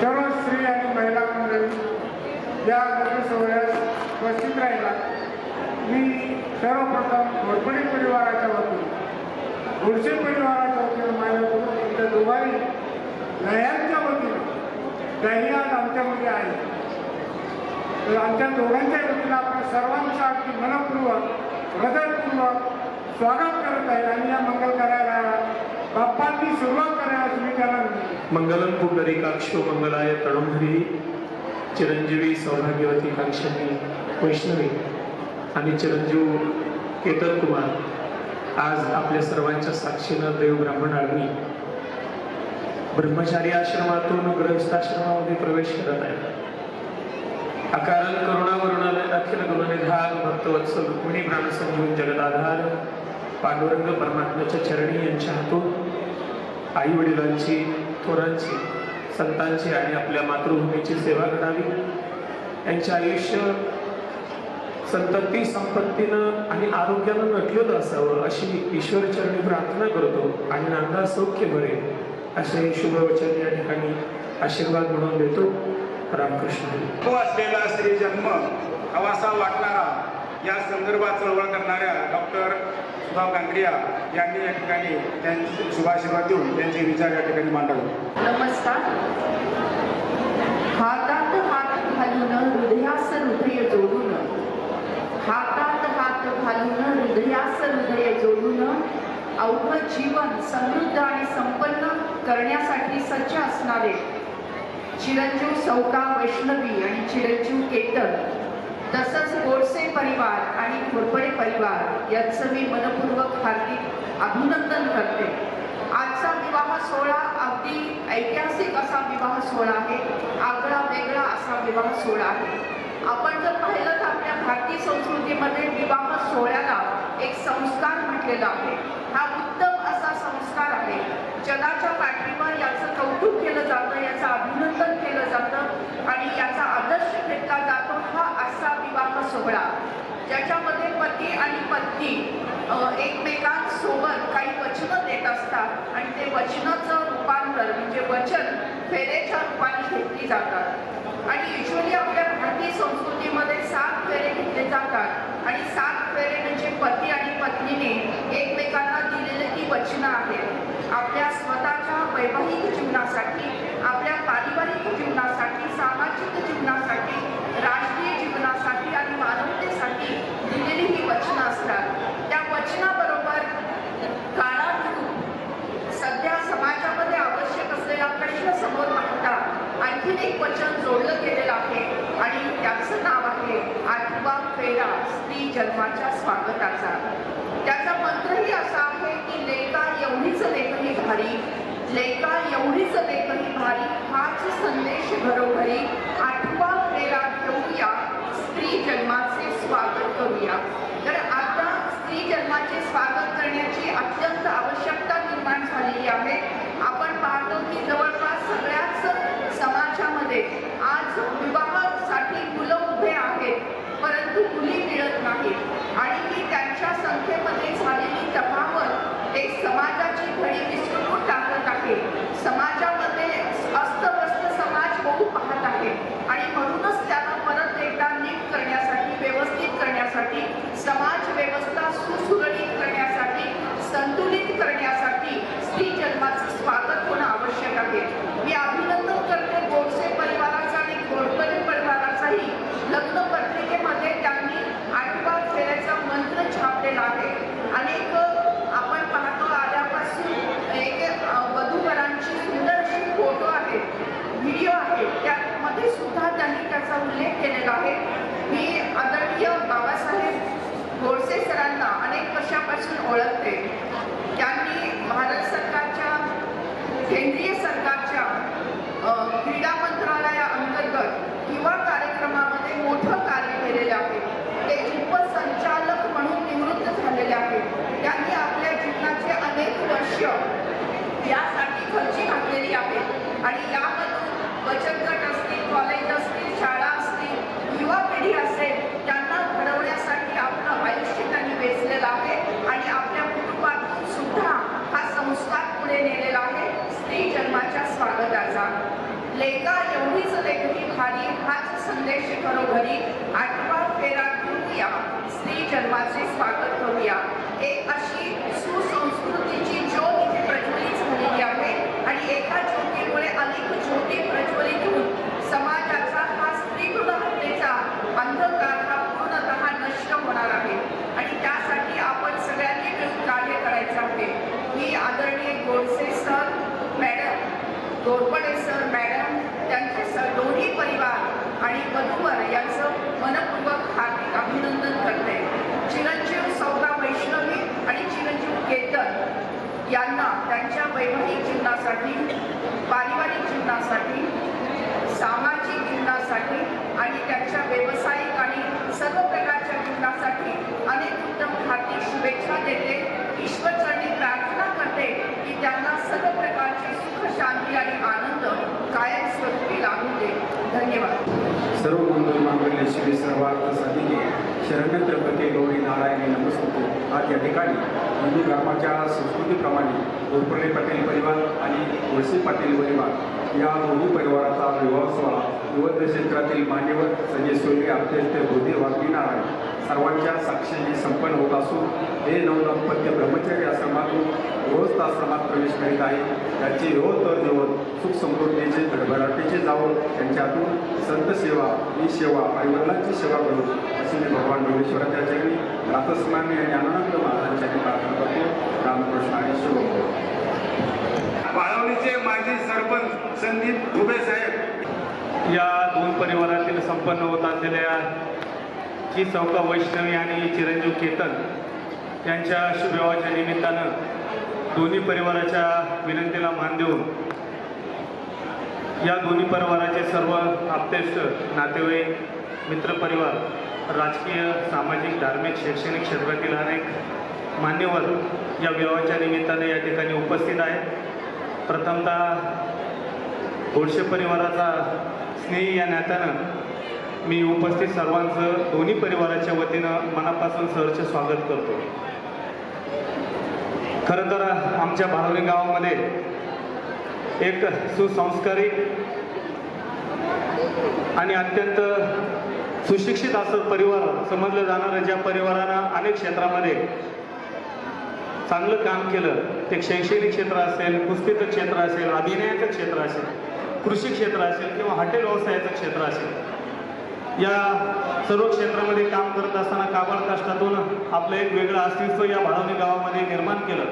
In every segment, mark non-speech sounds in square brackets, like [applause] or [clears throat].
सर्व स्त्री आणि महिला मंडळी या सोहळ्यात उपस्थित राहिला. मी सर्वप्रथम घोरपडी परिवाराच्या वतीने गोडसे परिवाराच्या वतीने माझ्याकडून तुमच्या दोघांनी लयांच्या वतीने काही आज आमच्यामध्ये आहे. तर आमच्या दोघांच्या वतीनं आपण सर्वांचं अगदी मनपूर्वक हृदयपूर्वक स्वागत करत आहे आणि या मंगल कार्यालयाला बाप्पांनी सुरुवात करायला मी त्याला विनंती मंगलम मंगलाय तरुणहरी चिरंजीवी सौभाग्यवती काक्षणी वैष्णवी आणि चिरंजीव केतन कुमार. आज आपल्या सर्वांच्या साक्षीनं देव ब्राह्मण आळमी ब्रह्मचारी आश्रमातून ग्रहस्थाश्रमामध्ये प्रवेश करत आहे अकारण करुणावरुणालय अखिल गुणनिधान भक्तवत्सल रुक्मिणी प्राणसंजीवन जगदाधार पांडुरंग परमात्म्याच्या चरणी यांच्या हातून आई वडिलांची थोरांची संतांची आणि आपल्या मातृभूमीची सेवा करावी. यांचे आयुष्य संतती संपत्तीनं आणि आरोग्यानं नटलेलं असावं अशी ईश्वरचरणी प्रार्थना करतो आणि नांदा सौख्य भरे असे शुभवचन या ठिकाणी आशीर्वाद म्हणून देतो. रामकृष्ण. तो असलेला श्री जन्म हवासा वाटणारा या संदर्भात चळवळ करणाऱ्या डॉक्टर सुधा कांक्रिया यांनी या ठिकाणी त्यांचे शुभाशीर्वाद देऊन त्यांचे विचार या ठिकाणी मांडावे. नमस्कार. हातात हात घालून हृदयास हृदय जोडून. हातात हात घालून हृदयास हृदय जोडून अवघ जीवन समृद्ध आणि संपन्न करण्यासाठी सज्ज असणारे चिरंजीव सौका वैष्णवी आणि चिरंजीव केतन तसंच गोडसे परिवार आणि घोरपडे परिवार यांचं मी मनपूर्वक हार्दिक अभिनंदन करते. आजचा विवाह सोहळा अगदी ऐतिहासिक असा विवाह सोहळा आहे. आगळा वेगळा असा विवाह सोहळा आहे. आपण जर पाहिलं तर आपल्या भारतीय संस्कृतीमध्ये विवाह सोहळ्याला एक संस्कार म्हटलेला आहे. हा उत्तम असा संस्कार आहे. जगाच्या पाठीवर याचं कौतुक केलं जातं याचं अभिनंदन केलं जातं. आणि याचा आदर्श घेतला जातो हा असा विवाह सोहळा. ज्याच्यामध्ये पती आणि पत्नी एकमेकांसोबत काही वचनं देत असतात आणि ते वचनाचं रूपांतर म्हणजे वचन फेरेच्या रूपाने घेतली जातात. आणि युजली आपल्या भारतीय संस्कृतीमध्ये सात फेरे घेतले जातात. आणि सात फेरे म्हणजे पती आणि पत्नीने एकमेकांना दिलेले ती वचनं आहेत. आपल्या स्वतःच्या वैवाहिक जीवनासाठी आपल्या पारिवारिक जीवनासाठी सामाजिक जीवनासाठी राजकीय जीवनासाठी आणि मानवतेसाठी दिलेली ही वचनं असतात. त्या वचनाबरोबर काळानुरूप सध्या समाजामध्ये आवश्यक असलेला प्रश्न समोर मांडता आणखीन एक वचन जोडलं गेलेलं आहे आणि त्याचं नाव आहे आठवा फेरा स्त्री जन्माच्या स्वागताचा. त्याचा मंत्रही असा आहे की लेखा एवढीच लेखनी भारी लेका एवढीच लेखही भारी हाच संदेश घरोघरी आठ फेरा घेऊया स्त्री जन्माचे स्वागत करूया तर आता स्त्री जन्माचे स्वागत करण्याची अत्यंत आवश्यकता निर्माण झालेली आहे आपण पाहतो की जवळपास सगळ्याच समाजामध्ये आज विवाहासाठी मुलं उभे आहेत परंतु मुली मिळत नाहीत आणि ही त्यांच्या संख्येमध्ये झालेली तफावत एक समाजाची घडी विस्कटून टाकत आहे समाजामध्ये अस्तव्यस्त समाज होऊ पाहत आहे आणि म्हणूनच त्याला परत एकदा नीट करण्यासाठी व्यवस्थित करण्यासाठी समाज व्यवस्था सुसुरळीत करण्यासाठी संतुलित करण्यासाठी स्त्री जन्माचं स्वागत होणं आवश्यक आहे मी अभिनंदन करते गोडसे परिवाराचा आणि घोडपणे परिवाराचाही लग्न पत्रिकेमध्ये त्यांनी आठवा फेऱ्याचा मंत्र छापलेला आहे अनेक आपण पाहतो आल्यापासून एक अ, वधूवरांची सुंदर अशी फोटो आहेत व्हिडिओ आहेत त्यामध्ये सुद्धा त्यांनी त्याचा उल्लेख केलेला आहे मी आदरणीय बाबासाहेब गोडसे सरांना अनेक वर्षापासून ओळखते त्यांनी भारत सरकारच्या केंद्रीय सरकारच्या अ, क्रीडा मंत्रालयाअंतर्गत युवा कार्यक्रमामध्ये मोठं कार्य केलेलं आहे ते उपसंचालक म्हणून निवृत्त झालेले आहेत त्यांनी आपल्या जीवनाचे अनेक वर्ष यासाठी खर्ची घातलेली आहे आणि यामधून बचत गट असतील कॉलेज असतील शाळा असतील युवा पिढी असेल त्यांना घडवण्यासाठी आपलं आयुष्य घरी आठवा फेरा घेऊया स्त्री जन्माचे स्वागत करूया. एक अशी सुसंस्कृतीची ज्योत इथे प्रज्वलित झालेली आहे आणि एका ज्योतीमुळे अनेक ज्योती प्रज्वलित होऊन समाजाचा हा स्त्रीभ्रूण हत्येचा अंधकार हा पूर्णतः नष्ट होणार आहे आणि त्यासाठी आपण सगळ्यांनी मिळून कार्य करायचं आहे मी आदरणीय Godse sir madam Gorpade sir madam त्यांचे सर दोन्ही परिवार आणि वधूवर यांचं मनपूर्वक हार्दिक अभिनंदन करते चिरंजीव सौदा वैष्णवी आणि चिरंजीव केतन यांना त्यांच्या वैवाहिक जीवनासाठी पारिवारिक जीवनासाठी सामाजिक जीवनासाठी आणि त्यांच्या व्यावसायिक आणि सर्व प्रकारच्या जीवनासाठी अनेक उत्तम हार्दिक शुभेच्छा देते. ईश्वरचरणी प्रार्थना करते की त्यांना सर्व प्रकारची सुख शांती आणि आनंद कायमस्वरूपी लागू दे धन्यवाद. सर्व मंगल मांगल्य श्री सर्वार्थ साधिके शरण्य त्र्यंबके गौरी नारायणी नमस्ते आज या ठिकाणी हिंदू धर्माच्या संस्कृतीप्रमाणे गोरपले पाटील परिवार आणि वळसे पाटील परिवार या दोन्ही परिवाराचा विवाह सोहळा युवक क्षेत्रातील मान्यवर संजय सोयरे अध्यक्ष बोधी वागणी नारायण सर्वांच्या साक्षीने संपन्न होत असून हे नवदंपत्य ब्रह्मचर्य आश्रमातून गृहस्थ आश्रमात प्रवेश करीत आहे त्याचे योत तर देवत सुख समृद्धीचे धडभडाटीचे जावं त्यांच्यातून संत सेवा ही सेवा आणि वडिलांची सेवा करू असे मी भगवान डोळेश्वराच्या चरणी रातस्मानी आणि आनंद महाराजांच्या प्रार्थना करतो. रामकृष्ण आणि शुभ बाळवणीचे माजी सरपंच संदीप दुबे साहेब. या दोन परिवारातील संपन्न होत असलेल्या जी चौका वैष्णवी आणि चिरंजीव केतन यांच्या शुभविवाहाच्या निमित्तानं दोन्ही परिवाराच्या विनंतीला मान देऊन या दोन्ही परिवाराचे सर्व आप्तेष्ट नातेवाईक मित्रपरिवार राजकीय सामाजिक धार्मिक शैक्षणिक क्षेत्रातील अनेक मान्यवर या विवाहाच्या निमित्ताने या ठिकाणी उपस्थित आहेत. प्रथमतः गोडशे परिवाराचा स्नेही या नात्यानं मी उपस्थित सर्वांचं दोन्ही परिवाराच्या वतीनं मनापासून सहर्ष स्वागत करतो. खरं तर आमच्या भावनी गावामध्ये एक सुसंस्कारिक आणि अत्यंत सुशिक्षित असं परिवार समजलं जाणारं ज्या परिवारानं अनेक क्षेत्रामध्ये चांगलं काम केलं ते शैक्षणिक क्षेत्र असेल कुस्तीचं क्षेत्र असेल अभिनयाचं क्षेत्र असेल कृषी क्षेत्र असेल किंवा हॉटेल व्यवसायाचं क्षेत्र असेल या सर्व क्षेत्रामध्ये काम करत असताना काबड कष्टातून आपलं एक वेगळं अस्तित्व या भाडवणी गावामध्ये निर्माण केलं.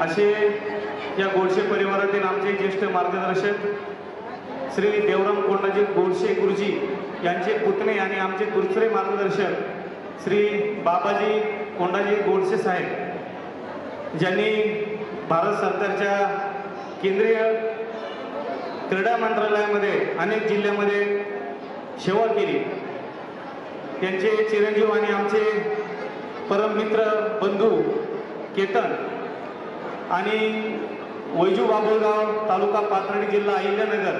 असे या गोडशे परिवारातील आमचे ज्येष्ठ मार्गदर्शक श्री देवराम कोंडाजी गोडशे गुरुजी यांचे पुतणे आणि आमचे दुसरे मार्गदर्शक श्री बाबाजी कोंडाजी गोडसे साहेब ज्यांनी भारत सरकारच्या केंद्रीय क्रीडा मंत्रालयामध्ये अनेक जिल्ह्यामध्ये सेवा केली. त्यांचे चिरंजीव आणि आमचे परममित्र बंधू केतन आणि वैजू बाबुळगाव तालुका पाथर्डी जिल्हा अहिल्यानगर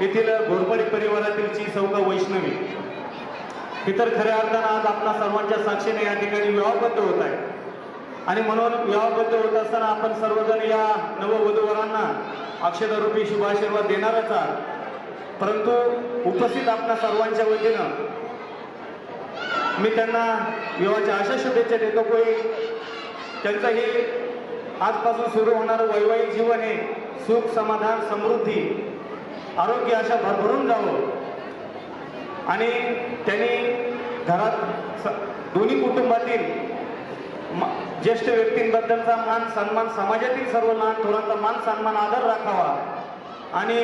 येथील घोरपडी परिवारातील ची चौका वैष्णवी. हे तर खऱ्या अर्थानं आज आपणा सर्वांच्या साक्षीने या ठिकाणी विवाहबद्ध होत आहे. आणि म्हणून विवाहबद्ध होत असताना आपण सर्वजण या नववधूवरांना अक्षदारूपी शुभाशीर्वाद देणारच आहात. परंतु उपस्थित आपणा सर्वांच्या वतीनं मी त्यांना विवाहाच्या अशा शुभेच्छा देतो की त्यांचं हे आजपासून सुरू होणारं वैवाहिक जीवन हे सुख समाधान समृद्धी आरोग्य अशा भरभरून जावं. आणि त्यांनी घरात स- दोन्ही कुटुंबातील ज्येष्ठ व्यक्तींबद्दलचा मान सन्मान समाजातील सर्व लहान थोरांचा मान सन्मान आदर राखावा. आणि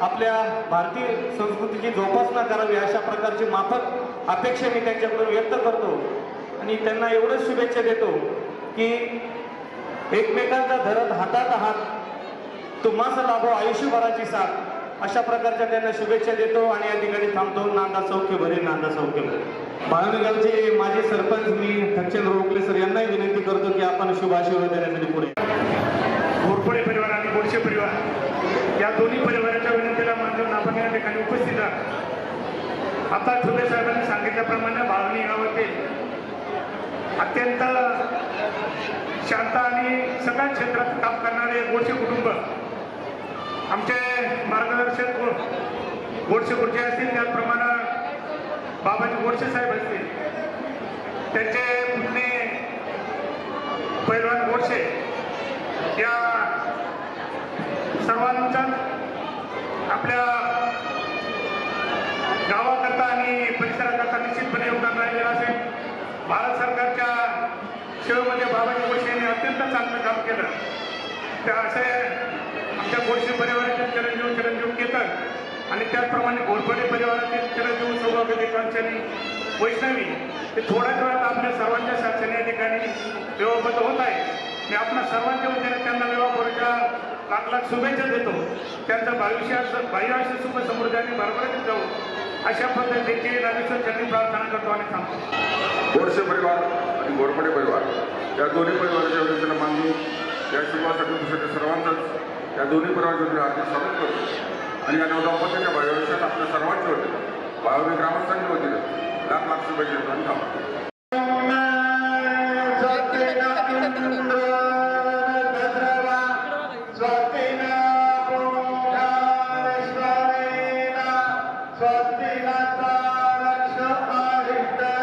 आपल्या भारतीय संस्कृतीची जोपासना करावी अशा प्रकारची माफक अपेक्षा मी त्यांच्याकडून व्यक्त करतो. आणि त्यांना एवढंच शुभेच्छा देतो की एकमेकांचा धरत हातात हात तुम्हाला लाभो आयुष्यभराची साथ अशा प्रकारच्या त्यांना शुभेच्छा देतो आणि या ठिकाणी थांबतो नांदा सौख्य भरे नांदा सौख्य भरे. बाळानगावचे माजी सरपंच मी खच्चंद्र रोखले सर यांनाही विनंती करतो की आपण शुभाशीर्वाद देण्यासाठी पुढे घोरपडे परिवार आणि गोडशे परिवार. या दोन्ही परिवाराच्या विनंतीला मान देऊन आपण या ठिकाणी उपस्थित आहात आता ठोले साहेबांनी सांगितल्याप्रमाणे भावनी गावातील अत्यंत शांत आणि सगळ्या क्षेत्रात काम करणारे गोडशे कुटुंब आमचे मार्गदर्शक गोडसे गुरुजी असतील त्याचप्रमाणे बाबाजी गोडसे साहेब असतील त्यांचे पुतणे पैलवान गोडसे या सर्वांचा आपल्या गावाकरता आणि परिसराकरता निश्चितपणे योगदान राहिलेलं असेल भारत सरकारच्या शिवमध्ये बाबाजी गोडसे यांनी अत्यंत चांगलं काम केलं. त्या असे आमच्या गोडसे परिवारातील चिरंजीव चिरंजीव केतन आणि त्याचप्रमाणे घोरपडे परिवारातील चिरंजीव सौभाग्य कांचनी वैष्णवी ते थोड्याच वेळात आपल्या सर्वांच्या साक्षीने या ठिकाणी विवाहबद्ध होत आहे मी आपल्या सर्वांच्या वतीने त्यांना विवाहपूर्वीच्या लाख लाख शुभेच्छा देतो. त्यांचं भविष्यात बाह्याशी सुख समृद्धी आणि भरभराटीत जाऊ अशा पद्धतीची नागेश्वर चरणी प्रार्थना करतो आणि थांबतो. गोडसे परिवार आणि घोरपडे परिवार या दोन्ही परिवाराच्या वतीनं मानून या शुभासाठी दुसऱ्या सर्वांचाच या दोन्ही परिवाराच्या वतीनं हार्दिक स्वागत करतो. आणि या नवदंपतीच्या भविष्यात आपल्या सर्वांच्या वतीनं भावी ग्रामस्थांच्या वतीनं लाख लाख शुभेच्छा देतो आणि थांबतो. لا تارك شاهدا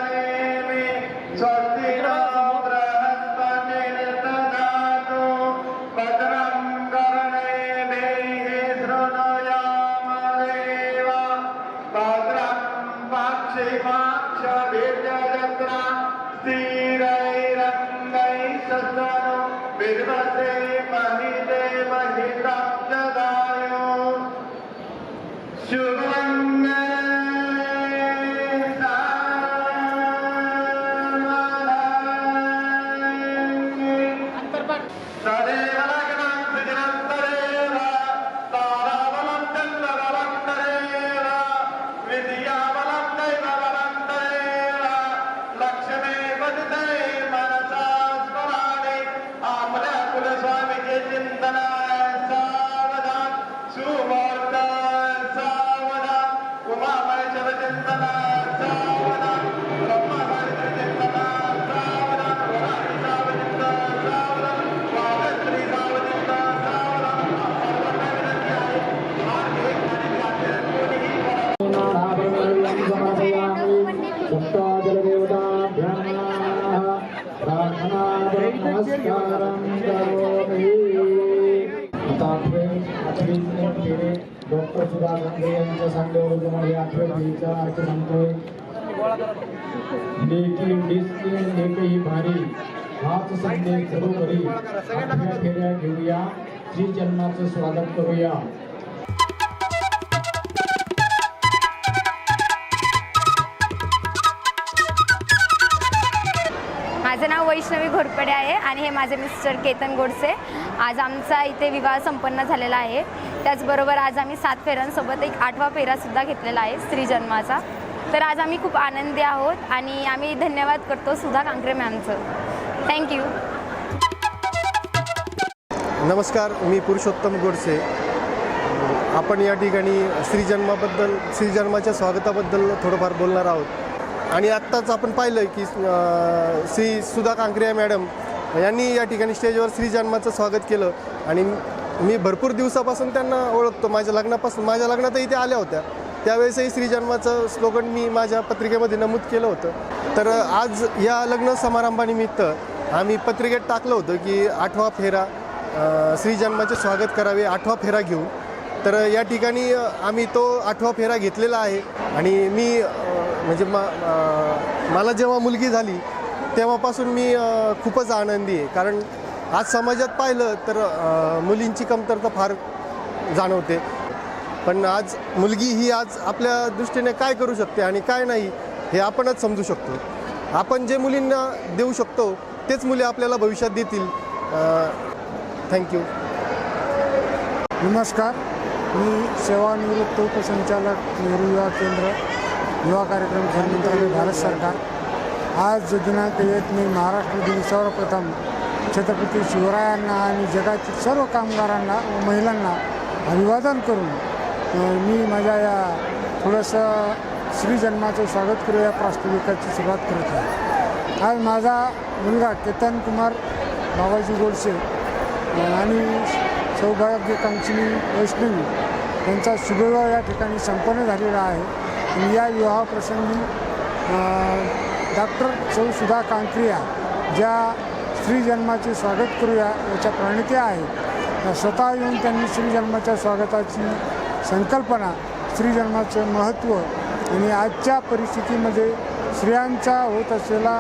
डॉक्टर सुधा गांधी यांच्या सांगण्यावर तुम्हाला आठवण घ्यायचा अर्थ सांगतोय लेकी डिस्की लेकही भारी हाच संदेश घरोघरी आठव्या फेऱ्या घेऊया स्वागत करूया. वैष्णवी घोरपडे आहे आणि हे माझे मिस्टर केतन गोडसे. आज आमचा इथे विवाह संपन्न झालेला आहे. त्याचबरोबर आज आम्ही सात फेऱ्यांसोबत एक आठवा फेरासुद्धा घेतलेला आहे स्त्रीजन्माचा. तर आज आम्ही खूप आनंदी आहोत आणि आम्ही धन्यवाद करतो सुधा कांकरे मॅमचं. थँक्यू नमस्कार मी पुरुषोत्तम गोडसे. आपण या ठिकाणी श्रीजन्माबद्दल श्रीजन्माच्या स्वागताबद्दल थोडंफार बोलणार आहोत. आणि आत्ताच आपण पाहिलं की श्री सुधा कांकरिया मॅडम यांनी या ठिकाणी स्टेजवर श्रीजन्माचं स्वागत केलं. आणि मी भरपूर दिवसापासून त्यांना ओळखतो. माझ्या लग्नापासून माझ्या लग्नातही त्या आल्या होत्या. त्यावेळेसही श्रीजन्माचं स्लोगन मी माझ्या पत्रिकेमध्ये नमूद केलं होतं. तर आज या लग्न समारंभानिमित्त आम्ही पत्रिकेत टाकलं होतं की आठवा फेरा श्रीजन्माचे स्वागत करावे आठवा फेरा घेऊन. तर या ठिकाणी आम्ही तो आठवा फेरा घेतलेला आहे. आणि मी म्हणजे मा मला जेव्हा मुलगी झाली तेव्हापासून मी खूपच आनंदी आहे. कारण आज समाजात पाहिलं तर मुलींची कमतरता फार जाणवते. पण आज मुलगी ही आज आपल्या दृष्टीने काय करू शकते आणि काय नाही हे आपणच समजू शकतो. आपण जे मुलींना देऊ शकतो तेच मुली आपल्याला भविष्यात देतील. थँक्यू नमस्कार. मी सेवानिवृत्त उपसंचालक नेहरू युवा केंद्र. युवा कार्यक्रम खेळ मंत्रालय भारत सरकार. आज दिनांक एक मे महाराष्ट्र दिन सर्वप्रथम छत्रपती शिवरायांना आणि जगातील सर्व कामगारांना व महिलांना अभिवादन करून मी माझ्या या थोडंसं श्रीजन्माचं स्वागत करू या प्रास्ताविकाची सुरुवात करत आहे. आज माझा मुलगा केतन कुमार बाबाजी गोडसे आणि सौभाग्यकांक्षिणी वैष्णवी यांचा शुभविवाह या ठिकाणी संपन्न झालेला आहे. या विवाहप्रसंगी डॉक्टर सौ सुधा कांक्रिया ज्या स्त्री जन्माचे स्वागत करूया याच्या प्रणित्या आहेत. स्वतः येऊन त्यांनी स्त्रीजन्माच्या स्वागताची संकल्पना स्त्रीजन्माचं महत्त्व आणि आजच्या परिस्थितीमध्ये स्त्रियांचा होत असलेला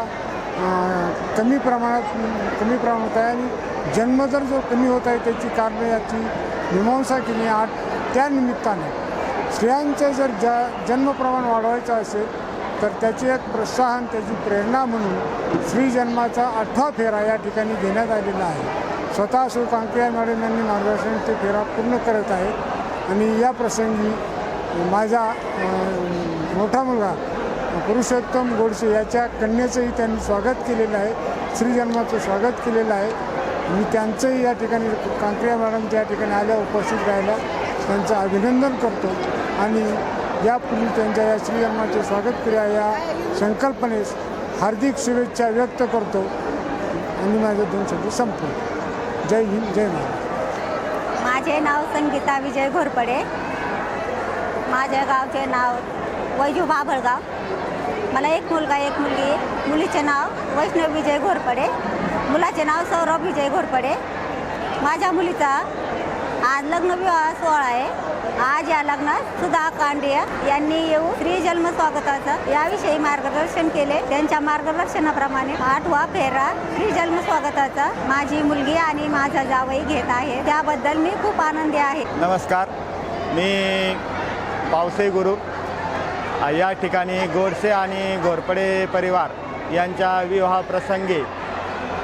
कमी प्रमाणात कमी प्रमाणात आहे आणि जन्मदर जो कमी होत आहे त्याची कारणं याची मीमांसा केली. आठ त्या निमित्ताने स्त्रियांचं जर ज्या जन्मप्रमाण वाढवायचं असेल तर त्याची एक प्रोत्साहन त्याची प्रेरणा म्हणून स्त्री जन्माचा आठवा फेरा या ठिकाणी घेण्यात आलेला आहे. स्वतः सौ कांक्रिया मॅडम यांनी मार्गदर्शन ते फेरा पूर्ण करत आहेत आणि या प्रसंगी माझा मोठा मुलगा पुरुषोत्तम गोडसे याच्या कन्येचंही त्यांनी स्वागत केलेलं आहे. श्रीजन्माचं स्वागत केलेलं आहे. मी त्यांचंही या ठिकाणी कांक्रिया मॅडम त्या ठिकाणी आल्या उपस्थित राहिल्या त्यांचं अभिनंदन करतो. आणि यापूर्वी त्यांच्या या श्रीजन्माचे स्वागत क्रिया या संकल्पनेस हार्दिक शुभेच्छा व्यक्त करतो. आणि माझ्या दोन शब्द संपतो जय हिंद जय महाराज माझे नाव संगीता विजय घोरपडे. माझ्या गावचे नाव वैजू बाभळगाव. मला एक मुलगा एक मुलगी. मुलीचे नाव वैष्णव विजय घोरपडे. मुलाचे नाव सौरभ विजय घोरपडे. माझ्या मुलीचा आज लग्नविवाह सोहळा आहे. आज या लग्नात सुधा कांडिया यांनी येऊन स्त्री जन्म स्वागताचं याविषयी मार्गदर्शन केले. त्यांच्या मार्गदर्शनाप्रमाणे आठवा फेरा. स्त्री जन्म स्वागताचा माझी मुलगी आणि माझा जावई घेत आहे. त्याबद्दल मी खूप आनंदी आहे. नमस्कार. मी पावसे गुरु. या ठिकाणी गोडसे आणि घोरपडे परिवार यांच्या विवाह प्रसंगी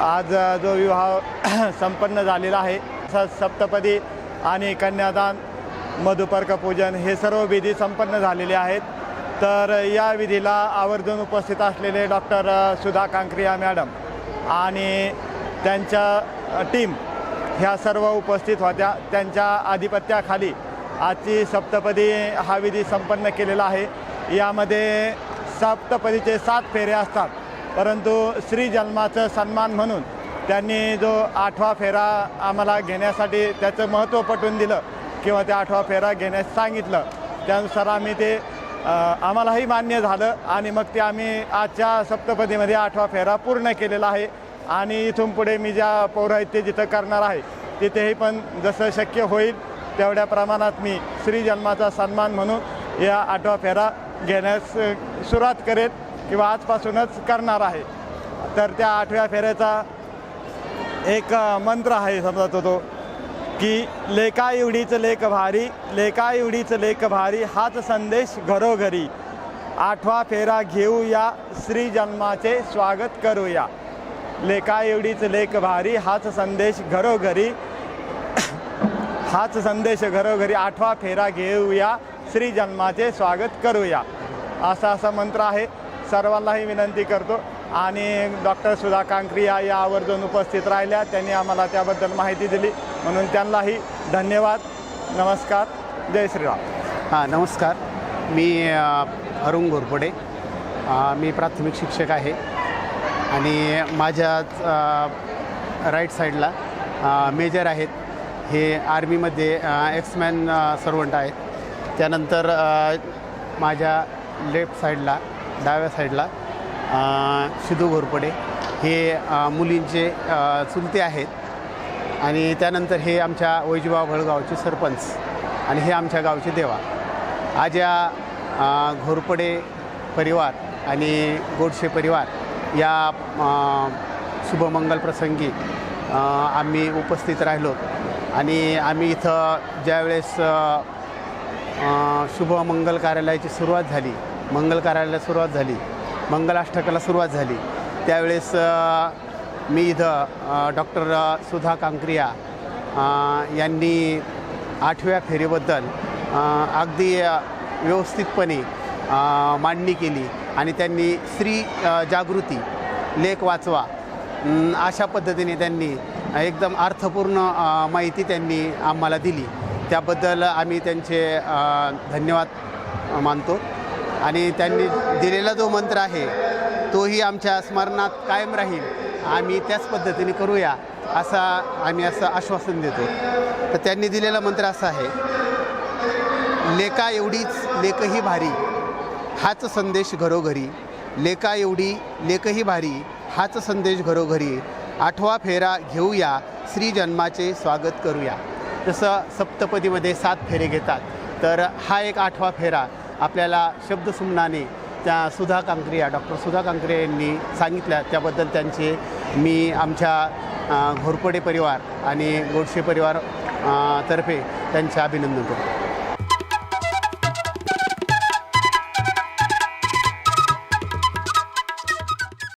आज जो विवाह [clears throat] संपन्न झालेला आहे. तसंच सप्तपदी आणि कन्यादान मधुपर्क पूजन हे सर्व विधी संपन्न झालेले आहेत. तर या विधीला आवर्जून उपस्थित असलेले डॉक्टर सुधा कांक्रिया मॅडम आणि त्यांच्या टीम ह्या सर्व उपस्थित होत्या. त्यांच्या आधिपत्याखाली आजची सप्तपदी हा विधी संपन्न केलेला आहे. यामध्ये सप्तपदीचे सात फेरे असतात. परंतु श्री जन्माचं सन्मान म्हणून त्यांनी जो आठवा फेरा आम्हाला घेण्यासाठी त्याचं महत्त्व पटवून दिलं. किंवा त्या आठवा फेरा घेण्यास सांगितलं. त्यानुसार आम्ही ते आम्हालाही मान्य झालं आणि मग ते आम्ही आजच्या सप्तपदीमध्ये आठवा फेरा पूर्ण केलेला आहे. आणि इथून पुढे मी ज्या पौराहित्य जिथं करणार आहे तिथेही पण जसं शक्य होईल तेवढ्या प्रमाणात मी श्री जन्माचा सन्मान म्हणून या आठवा फेरा घेण्यास सुरुवात करेल किंवा आजपासूनच करणार आहे. तर त्या आठव्या फेऱ्याचा एक मंत्र आहे समजा तो तो की लेका एवढीच लेख भारी लेका एवढीच लेख भारी हाच संदेश घरोघरी. आठवा फेरा घेऊया श्री जन्माचे स्वागत करूया. लेका एवढीच लेख भारी हाच संदेश घरोघरी. हाच संदेश घरोघरी आठवा फेरा घेऊया श्री जन्माचे स्वागत करूया. असा असा मंत्र आहे. सर्वांनाही विनंती करतो. आणि डॉक्टर सुधा कांक्रिया या आवर्जून उपस्थित राहिल्या. त्यांनी आम्हाला त्याबद्दल माहिती दिली. म्हणून त्यांनाही धन्यवाद नमस्कार जय श्रीराम. हां नमस्कार. मी अरुण घोरपडे. मी प्राथमिक शिक्षक आहे. आणि माझ्या राईट साईडला मेजर आहेत. हे आर्मीमध्ये एक्समॅन सर्वंट आहेत. त्यानंतर माझ्या लेफ्ट साईडला डाव्या साईडला अ, सिद्धू घोरपडे. हे मुलींचे चुलते आहेत. आणि त्यानंतर हे आमच्या वैजूबा भळगावचे सरपंच आणि हे आमच्या गावचे देवा. आज या घोरपडे परिवार आणि गोडशे परिवार या शुभमंगल प्रसंगी आम्ही उपस्थित राहिलो. आणि आम्ही इथं ज्यावेळेस शुभमंगल कार्यालयाची सुरुवात झाली मंगल कार्यालयाला सुरुवात झाली मंगलाष्टकाला सुरुवात झाली त्यावेळेस मी इथं डॉक्टर सुधा कांक्रिया यांनी आठव्या फेरीबद्दल अगदी व्यवस्थितपणे मांडणी केली आणि त्यांनी स्त्री जागृती लेख वाचवा अशा पद्धतीने त्यांनी एकदम अर्थपूर्ण माहिती त्यांनी आम्हाला दिली. त्याबद्दल आम्ही त्यांचे धन्यवाद मानतो. आणि त्यांनी दिलेला जो मंत्र आहे तोही आमच्या स्मरणात कायम राहील. आम्ही त्याच पद्धतीने करूया असा आम्ही असं आश्वासन देतो. तर त्यांनी दिलेला मंत्र असा आहे लेका एवढीच लेकही भारी हाच संदेश घरोघरी. लेका एवढी लेकही भारी हाच संदेश घरोघरी. आठवा फेरा घेऊया श्री जन्माचे स्वागत करूया. जसं सप्तपदीमध्ये सात फेरे घेतात तर हा एक आठवा फेरा आपल्याला शब्दसुमनाने त्या सुधा कांकरिया डॉक्टर सुधा कांकरे यांनी सांगितल्या. त्याबद्दल त्यांचे मी आमच्या घोरपडे परिवार आणि गोडसे परिवार तर्फे त्यांचे अभिनंदन करतो.